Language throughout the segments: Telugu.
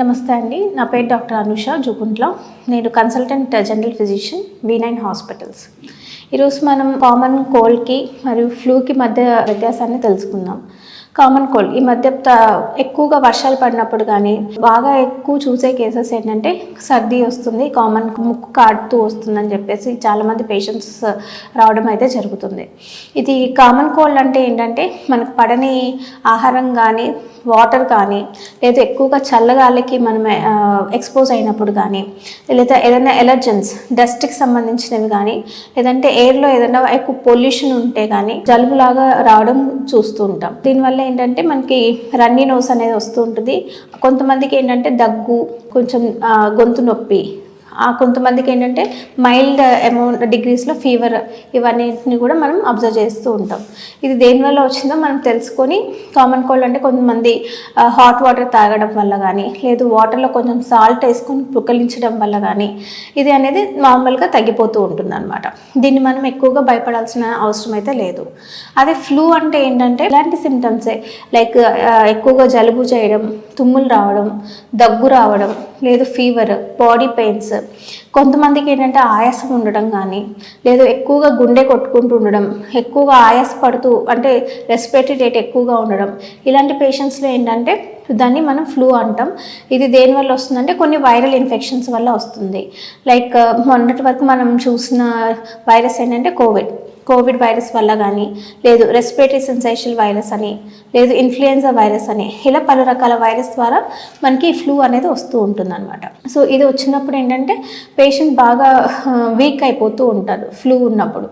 నమస్తే అండి. నా పేరు డాక్టర్ అనుష జుగుంట్ల నేను consultant general physician V nine hospitals. ఈరోజు మనం కామన్ కోల్డ్కి మరియు ఫ్లూకి మధ్య వ్యత్యాసాన్ని తెలుసుకుందాం. కామన్ కోల్డ్ ఈ మధ్య త- ఎక్కువగా వర్షాలు పడినప్పుడు కానీ బాగా ఎక్కువ చూసే కేసెస్ ఏంటంటే సర్ది వస్తుంది కామన్ ముక్కు కాడుతూ వస్తుందని చెప్పేసి చాలామంది పేషెంట్స్ రావడం అయితే జరుగుతుంది. ఇది కామన్ కోల్డ్ అంటే ఏంటంటే మనకు పడని ఆహారం కానీ వాటర్ కానీ లేదా ఎక్కువగా చల్లగాలికి మనం ఎక్స్పోజ్ అయినప్పుడు కానీ లేదా ఏదైనా ఎలర్జెన్స్ డస్ట్కి సంబంధించినవి కానీ లేదంటే ఎయిర్లో ఏదైనా ఎక్కువ పొల్యూషన్ ఉంటే కానీ జలుబులాగా రావడం చూస్తూ ఉంటాం. దీనివల్ల ఏంటంటే మనకి రన్నీ నోస్ అనేది వస్తూ ఉంటుంది. కొంతమందికి ఏంటంటే దగ్గు కొంచెం గొంతు నొప్పి కొంతమందికి ఏంటంటే మైల్డ్ అమౌంట్ డిగ్రీస్లో ఫీవర్ ఇవన్నిటిని కూడా మనం అబ్జర్వ్ చేస్తూ ఉంటాం. ఇది దేనివల్ల వచ్చిందో మనం తెలుసుకొని కామన్ కోల్డ్ అంటే కొంతమంది హాట్ వాటర్ తాగడం వల్ల కానీ లేదు వాటర్లో కొంచెం సాల్ట్ వేసుకొని పుక్కలించడం వల్ల కానీ ఇది అనేది నార్మల్గా తగ్గిపోతూ ఉంటుంది అనమాట దీన్ని మనం ఎక్కువగా భయపడాల్సిన అవసరం అయితే లేదు. అదే ఫ్లూ అంటే ఏంటంటే ఇలాంటి సిమ్టమ్సే లైక్ ఎక్కువగా జలుబు చేయడం తుమ్ములు రావడం దగ్గు రావడం లేదు ఫీవర్ బాడీ పెయిన్స్ కొంతమందికి ఏంటంటే ఆయాసం ఉండడం కానీ లేదు ఎక్కువగా గుండె కొట్టుకుంటూ ఉండడం ఎక్కువగా ఆయాస పడుతూ అంటే రెస్పిరేటరీ రేట్ ఎక్కువగా ఉండడం ఇలాంటి పేషెంట్స్లో ఏంటంటే దాన్ని మనం ఫ్లూ అంటాం. ఇది దేని వల్ల వస్తుందంటే కొన్ని వైరల్ ఇన్ఫెక్షన్స్ వల్ల వస్తుంది. లైక్ మొన్నటి వరకు మనం చూసిన వైరస్ ఏంటంటే కోవిడ్ కోవిడ్ వైరస్ వల్ల కానీ లేదు రెస్పిరేటరీ సెన్సేషల్ వైరస్ అని లేదు ఇన్ఫ్లుయెన్జా వైరస్ అని ఇలా పలు రకాల వైరస్ ద్వారా మనకి ఫ్లూ అనేది వస్తూ ఉంటుంది అనమాట సో ఇది వచ్చినప్పుడు ఏంటంటే పేషెంట్ బాగా వీక్ అయిపోతూ ఉంటారు ఫ్లూ ఉన్నప్పుడు.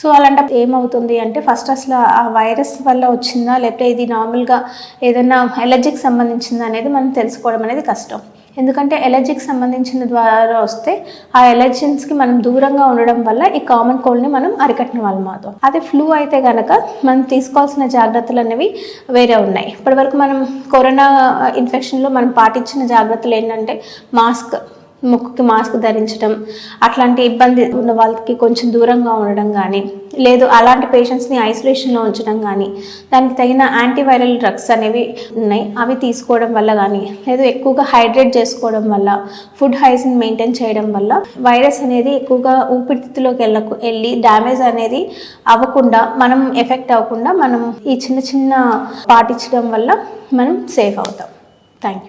సో అలాంటప్పుడు ఏమవుతుంది అంటే ఫస్ట్ అసలు ఆ వైరస్ వల్ల వచ్చిందా లేకపోతే ఇది నార్మల్గా ఏదైనా ఎలర్జీకి సంబంధించిందా అనేది మనం తెలుసుకోవడం అనేది కష్టం. ఎందుకంటే ఎలర్జీకి సంబంధించిన ద్వారా వస్తే ఆ ఎలర్జెన్స్కి మనం దూరంగా ఉండడం వల్ల ఈ కామన్ కోల్డ్ని మనం అరికట్టిన వాళ్ళం అవుతాం. అదే ఫ్లూ అయితే కనుక మనం తీసుకోవాల్సిన జాగ్రత్తలు అనేవి వేరే ఉన్నాయి. ఇప్పటివరకు మనం కరోనా ఇన్ఫెక్షన్లో మనం పాటించిన జాగ్రత్తలు ఏంటంటే మాస్క్ ముక్కుకి మాస్క్ ధరించడం అట్లాంటి ఇబ్బంది ఉన్న వాళ్ళకి కొంచెం దూరంగా ఉండడం కానీ లేదు అలాంటి పేషెంట్స్ని ఐసోలేషన్లో ఉంచడం కానీ దానికి తగిన యాంటీవైరల్ డ్రగ్స్ అనేవి ఉన్నాయి. అవి తీసుకోవడం వల్ల కానీ లేదు ఎక్కువగా హైడ్రేట్ చేసుకోవడం వల్ల ఫుడ్ హైజీన్ మెయింటైన్ చేయడం వల్ల వైరస్ అనేది ఎక్కువగా ఊపిరితిత్తులోకి వెళ్ళకు వెళ్ళి డ్యామేజ్ అనేది అవ్వకుండా మనం ఎఫెక్ట్ అవ్వకుండా మనం ఈ చిన్న చిన్న పాటించడం వల్ల మనం సేఫ్ అవుతాం. Thank you